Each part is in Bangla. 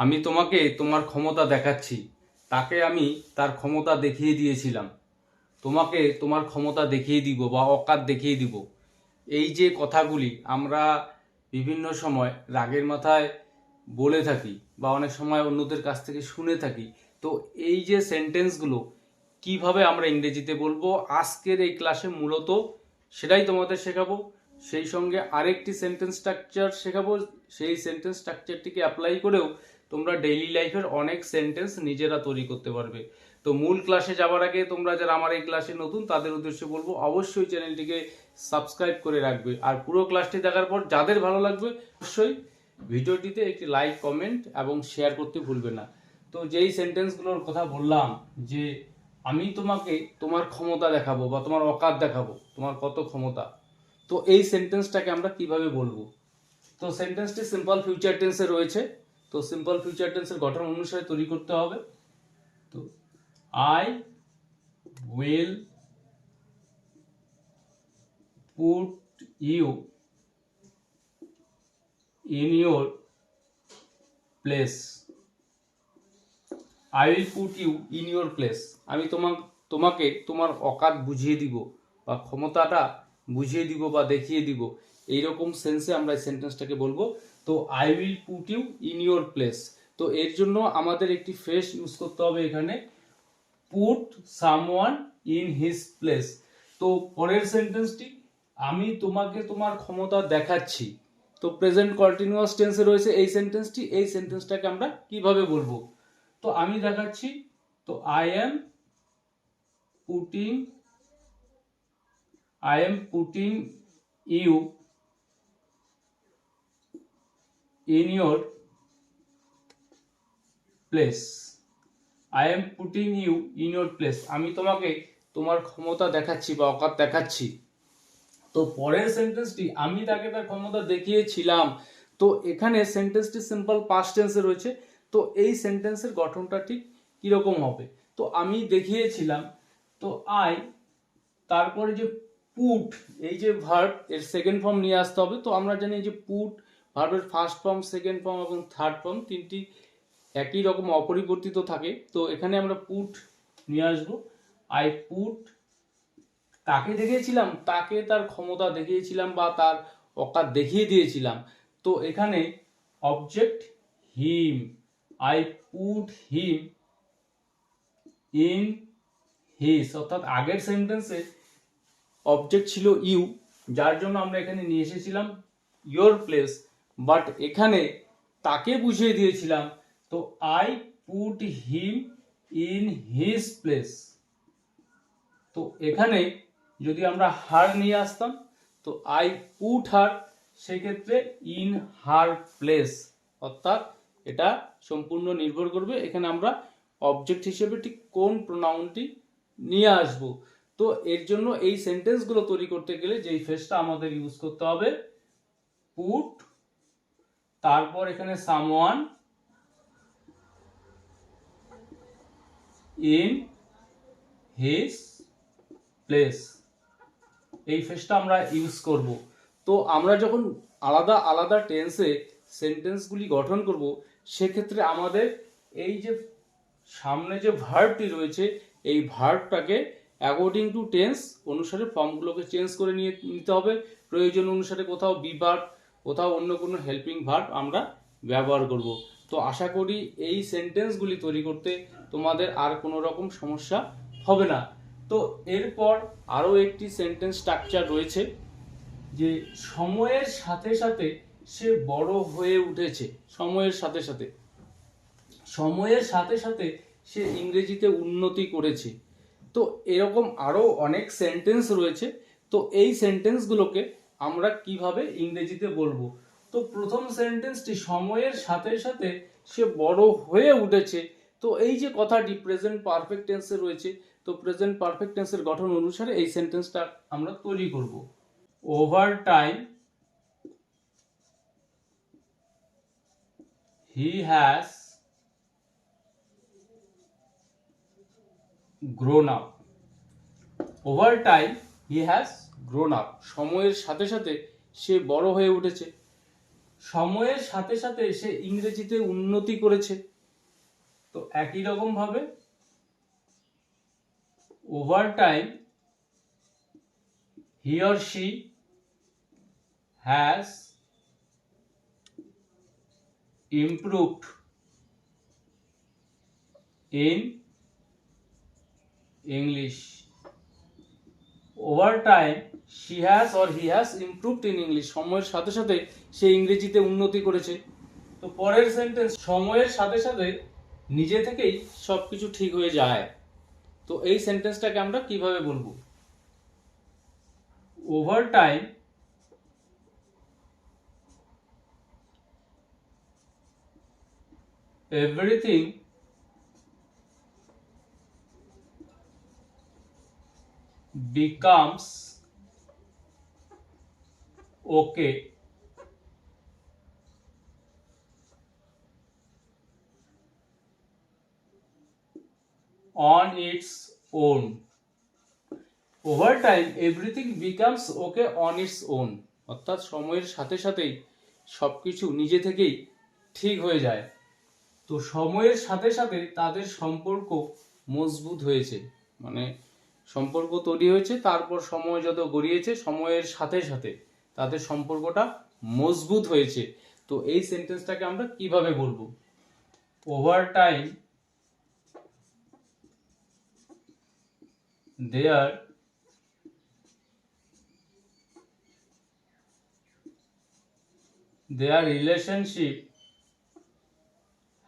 আমি তোমাকে তোমার ক্ষমতা দেখাচ্ছি। তাকে আমি তার ক্ষমতা দেখিয়ে দিয়েছিলাম। তোমাকে তোমার ক্ষমতা দেখিয়ে দিব বা অকাত দেখিয়ে দিব। এই যে কথাগুলি আমরা বিভিন্ন সময় রাগের মাথায় বলে থাকি বা অনেক সময় অন্যদের কাছ থেকে শুনে থাকি, তো এই যে সেন্টেন্সগুলো কীভাবে আমরা ইংরেজিতে বলব, আজকের এই ক্লাসে মূলত সেটাই তোমাদের শেখাবো। সেই সঙ্গে আরেকটি সেন্টেন্স স্ট্রাকচার শেখাবো। সেই সেন্টেন্স স্ট্রাকচারটিকে অ্যাপ্লাই করেও তোমরা ডেইলি লাইফের অনেক সেন্টেন্স নিজেরা তৈরি করতে পারবে। তো মূল ক্লাসে যাওয়ার আগে তোমরা যারা আমার এই ক্লাসে নতুন, তাদের উদ্দেশ্যে বলব, অবশ্যই চ্যানেলটিকে সাবস্ক্রাইব করে রাখবে। আর পুরো ক্লাসটি দেখার পর যাদের ভালো লাগবে, অবশ্যই ভিডিওটিতে একটি লাইক কমেন্ট এবং শেয়ার করতে ভুলবে না। তো যেই সেন্টেন্সগুলোর কথা বললাম, যে আমি তোমাকে তোমার ক্ষমতা দেখাবো বা তোমার অকাত দেখাবো, তোমার কত ক্ষমতা, তো এই সেন্টেন্সটাকে আমরা কীভাবে বলব? তো সেন্টেন্সটি সিম্পল ফিউচার টেন্সে রয়েছে। তো সিম্পল ফিউচার টেন্সের গঠন অনুসারে তৈরি করতে হবে। তো I will put you in your place I will put you in your place আমি তোমার তোমাকে তোমার অকাত বুঝিয়ে দিব বা ক্ষমতাটা বুঝিয়ে দিব বা দেখিয়ে দিব। এইরকম সেন্সে আমরা এই সেন্টেন্সটাকে বলব। তো I will put you in your place তো এর জন্য আমাদের একটি ফ্রেশ ইউজ করতে হবে এখানে। Put someone in his place তো পরের সেন্টেন্সটি আমি তোমাকে তোমার ক্ষমতা দেখাচ্ছি। তো প্রেজেন্ট কন্টিনিউয়াস টেন্সে রয়েছে এই সেন্টেন্সটি এই সেন্টেন্সটাকে আমরা কীভাবে বলব? তো আমি দেখাচ্ছি, তো I am putting I am putting you in your place I am putting you in your place আমি তোমাকে তোমার ক্ষমতা দেখাচ্ছি বা অকাত দেখাচ্ছি। তো পরের সেন্টেন্সটি আমি তাকে তার ক্ষমতা দেখিয়েছিলাম। তো এখানে সেন্টেন্সটি সিম্পল পাস্ট টেন্সে রয়েছে। তো এই সেন্টেন্সের গঠনটা ঠিক কীরকম হবে? তো আমি দেখিয়েছিলাম। তো আই তারপরে যে পুট এই যে ভার্ব এর সেকেন্ড ফর্ম নিয়ে আসতে হবে। তো আমরা জানি যে পুট ভার্বের ফার্স্ট ফর্ম সেকেন্ড ফর্ম এবং থার্ড ফর্ম তিনটি একই রকম অপরিবর্তিত থাকে। তো এখানে আমরা পুট নিয়ে আসব। আই পুট তাকে দেখিয়েছিলাম? তাকে তার ক্ষমতা দেখিয়েছিলাম বা তার অকাত দেখিয়ে দিয়েছিলাম। তো এখানে object him I put him in his অর্থাৎ আগের সেন্টেন্সে অবজেক্ট ছিল ইউ যার জন্য আমরা এখানে নিয়ে এসেছিলাম ইয়োর প্লেস বাট এখানে তাকে বুঝিয়ে দিয়েছিলাম, তো I put him in his place তো এখানে যদি আমরা হার নিয়ে আসতাম, তো আই পুট হার সেক্ষেত্রে ইন হার প্লেস অর্থাৎ এটা সম্পূর্ণ নির্ভর করবে, এখানে আমরা অবজেক্ট হিসেবে ঠিক কোন প্রোনাউনটি নিয়ে আসব। তো এর জন্য এই সেন্টেন্সগুলো তৈরি করতে গেলে যেই ফেসটা আমাদের ইউজ করতে হবে পুট তারপর এখানে সামওয়ান ইন হিজ প্লেস। এই ফেসটা আমরা ইউজ করব। তো আমরা যখন আলাদা আলাদা টেন্সে সেন্টেন্সগুলি গঠন করব, সেক্ষেত্রে আমাদের এই যে সামনে যে ভার্বটি রয়েছে, এই ভার্বটাকে অ্যাকর্ডিং টু টেন্স অনুসারে ফর্মগুলোকে চেঞ্জ করে নিয়ে নিতে হবে। প্রয়োজন অনুসারে কোথাও বি ভার্ব কোথাও অন্য কোনো হেল্পিং ভার্ব আমরা ব্যবহার করব। তো আশা করি এই সেন্টেন্সগুলি তৈরি করতে তোমাদের আর কোনো রকম সমস্যা হবে না। তো এরপর আরও একটি সেন্টেন্স স্ট্রাকচার রয়েছে, যে সময়ের সাথে সাথে সে বড় হয়ে উঠেছে। সময়ের সাথে সাথে। সময়ের সাথে সাথে সে ইংরেজিতে উন্নতি করেছে। তো এরকম আরও অনেক সেন্টেন্স রয়েছে। তো এই সেন্টেন্সগুলোকে আমরা কীভাবে ইংরেজিতে বলব? তো প্রথম সেন্টেন্সটি সময়ের সাথে সাথে সে বড় হয়ে উঠেছে। তো এই যে কথাটি প্রেজেন্ট পারফেক্ট টেন্সে রয়েছে, তো প্রেজেন্ট পারফেক্ট টেন্সের গঠন অনুসারে এই সেন্টেন্সটা আমরা তৈরি করব। Over time he has grown up over time he has grown up সময়ের সাথে সাথে সে বড় হয়ে উঠেছে। সময়ের সাথে সাথে সে ইংরেজিতে উন্নতি করেছে। তো একই রকম ভাবে over time he or she has improved in English. Over time, she has or he has improved in English. সময়ের সাথে সাথে সে ইংরেজিতে উন্নতি করেছে। তো পরের সেন্টেন্স সময়ের সাথে সাথে নিজে থেকেই সবকিছু ঠিক হয়ে যায়। তো এই সেন্টেন্সটাকে আমরা কীভাবে বলব? Over time everything becomes okay. On its own. Over time, everything becomes okay on its own. অর্থাৎ সময়ের সাথে সাথেই সবকিছু নিজে থেকেই ঠিক হয়ে যায়। তো সময়ের সাথে সাথে তাদের সম্পর্ক মজবুত হয়েছে। মানে সম্পর্ক তৈরি হয়েছে, তারপর সময় যত গড়িয়েছে, সময়ের সাথে সাথে। তাদের সম্পর্কটা মজবুত হয়েছে। তো এই সেন্টেন্সটাকে আমরা কীভাবে বলব? Over time their their relationship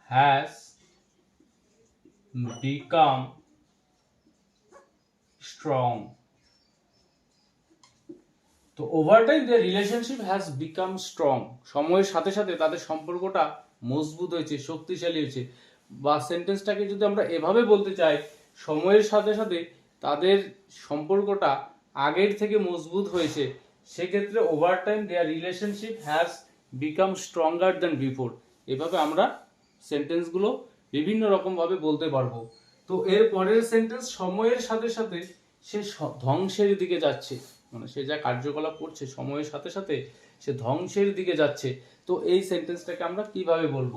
has become strong তো over time their relationship has become strong সময়ের সাথে সাথে তাদের সম্পর্কটা মজবুত হয়েছে, শক্তিশালী হয়েছে। বা সেন্টেন্সটাকে যদি আমরা এভাবে বলতে চাই, সময়ের সাথে সাথে তাদের সম্পর্কটা আগের থেকে মজবুত হয়েছে, সেক্ষেত্রে over time their relationship has become stronger than before এভাবে আমরা সেন্টেন্সগুলো বিভিন্ন রকমভাবে বলতে পারব। তো এর পরের সেন্টেন্স সময়ের সাথে সাথে সে ধ্বংসের দিকে যাচ্ছে। মানে সে যা কার্যকলাপ করছে সময়ের সাথে সাথে সে ধ্বংসের দিকে যাচ্ছে তো এই সেন্টেন্সটাকে আমরা কীভাবে বলব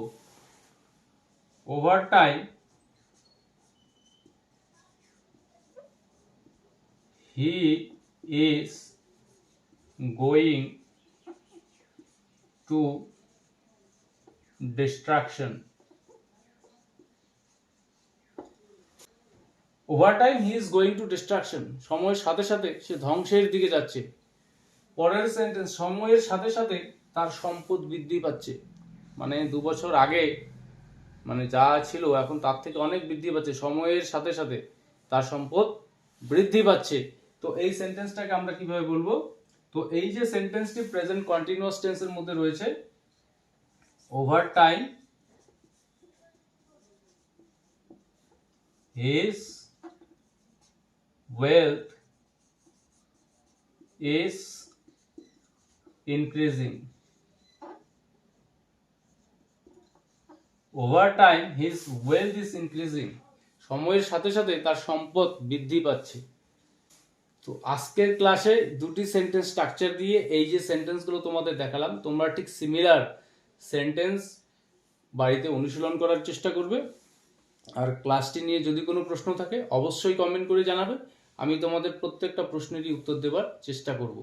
over time he is going to destruction. Over time he is going to destruction সময়ের সাথে সাথে সে ধ্বংসের দিকে যাচ্ছে। পরের সেন্টেন্স সময়ের সাথে সাথে তার সম্পদ বৃদ্ধি পাচ্ছে। মানে দু বছর আগে মানে যা ছিল, এখন তার থেকে অনেক বৃদ্ধি পাচ্ছে। সময়ের সাথে সাথে তার সম্পদ বৃদ্ধি পাচ্ছে। তো এই সেন্টেন্সটাকে আমরা কীভাবে বলব? তো এই যে সেন্টেন্সটি প্রেজেন্ট কন্টিনিউয়াস টেন্সের মধ্যে রয়েছে, over time, his wealth is increasing. Over time, his wealth is increasing. সময়ের সাথে সাথে তার সম্পদ বৃদ্ধি পাচ্ছে। তো আজকের ক্লাসে দুটি সেন্টেন্স স্ট্রাকচার দিয়ে এই যে সেন্টেন্সগুলো তোমাদের দেখালাম, তোমরা ঠিক সিমিলার সেন্টেন্স বাড়িতে অনুশীলন করার চেষ্টা করবে। আর ক্লাসটি নিয়ে যদি কোনো প্রশ্ন থাকে, অবশ্যই কমেন্ট করে জানাবে। আমি তোমাদের প্রত্যেকটা প্রশ্নেরই উত্তর দেওয়ার চেষ্টা করব।